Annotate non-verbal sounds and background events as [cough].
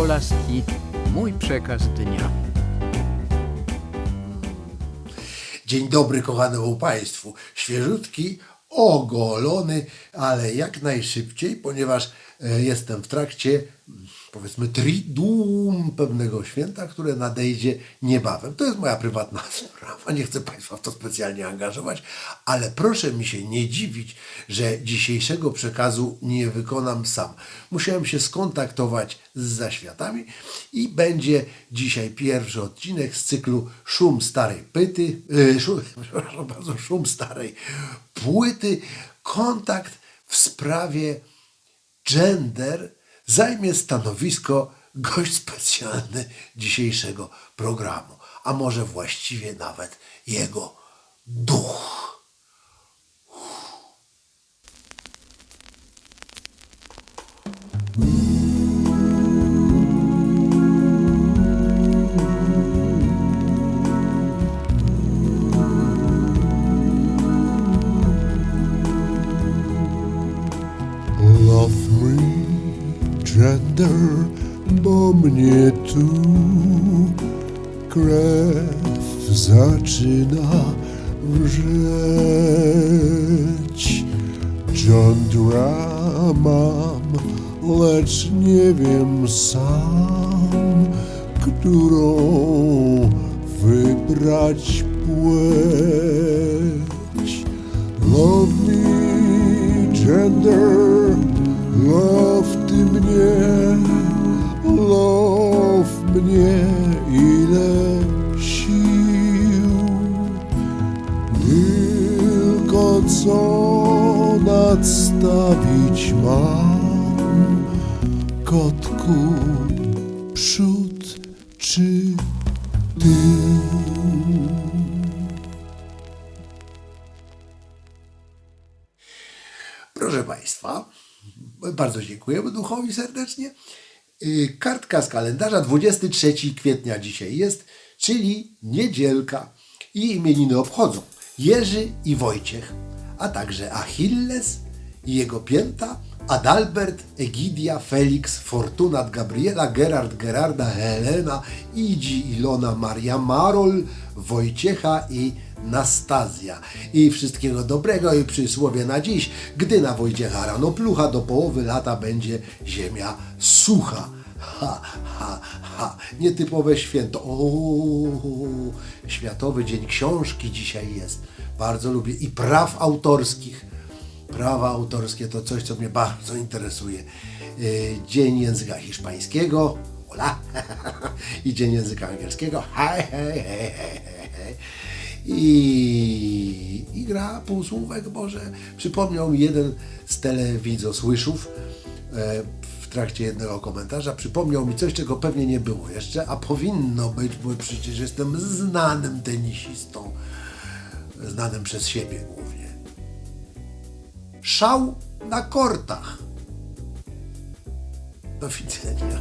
Kolaski, mój przekaz dnia. Dzień dobry kochanemu Państwu. Świeżutki, ogolony, ale jak najszybciej, ponieważ e, jestem w trakcie, powiedzmy, triduum pewnego święta, które nadejdzie niebawem. To jest moja prywatna [laughs] sprawa, nie chcę Państwa w to specjalnie angażować, ale proszę mi się nie dziwić, że dzisiejszego przekazu nie wykonam sam. Musiałem się skontaktować z zaświatami i będzie dzisiaj pierwszy odcinek z cyklu Szum Starej Pyty, yy, szum, [laughs] przepraszam bardzo, Szum Starej Płyty, kontakt w sprawie gender zajmie stanowisko gość specjalny dzisiejszego programu, a może właściwie nawet jego duch. Love me, gender, bo mnie tu krew zaczyna wrzeć. Gendra mam, lecz nie wiem sam, którą wybrać płeć. Love me, gender, love ty mnie, love mnie, ile sił. Tylko co nadstawić mam, kotku, przód czy tył? Proszę Państwa, bardzo dziękujemy duchowi serdecznie. Yy, Kartka z kalendarza 23 kwietnia dzisiaj jest, czyli niedzielka. I imieniny obchodzą Jerzy i Wojciech, a także Achilles i jego pięta, Adalbert, Egidia, Felix, Fortunat, Gabriela, Gerard, Gerarda, Helena, Idzi, Ilona, Maria, Marol, Wojciecha i Nastazja. I wszystkiego dobrego i przysłowie na dziś, gdy na Wojciecha rano plucha, do połowy lata będzie ziemia sucha. Ha, ha, ha. Nietypowe święto. O, Światowy Dzień Książki dzisiaj jest. Bardzo lubię. I praw autorskich. Prawa autorskie to coś, co mnie bardzo interesuje. Yy, Dzień języka hiszpańskiego. Hola. [laughs] I Dzień języka angielskiego. Hej, hej, hej, hej. I, I gra półsłówek może. Przypomniał mi jeden z telewizosłyszów e, w trakcie jednego komentarza. Przypomniał mi coś, czego pewnie nie było jeszcze, a powinno być, bo przecież jestem znanym tenisistą. Znanym przez siebie. Szał na kortach. Do widzenia.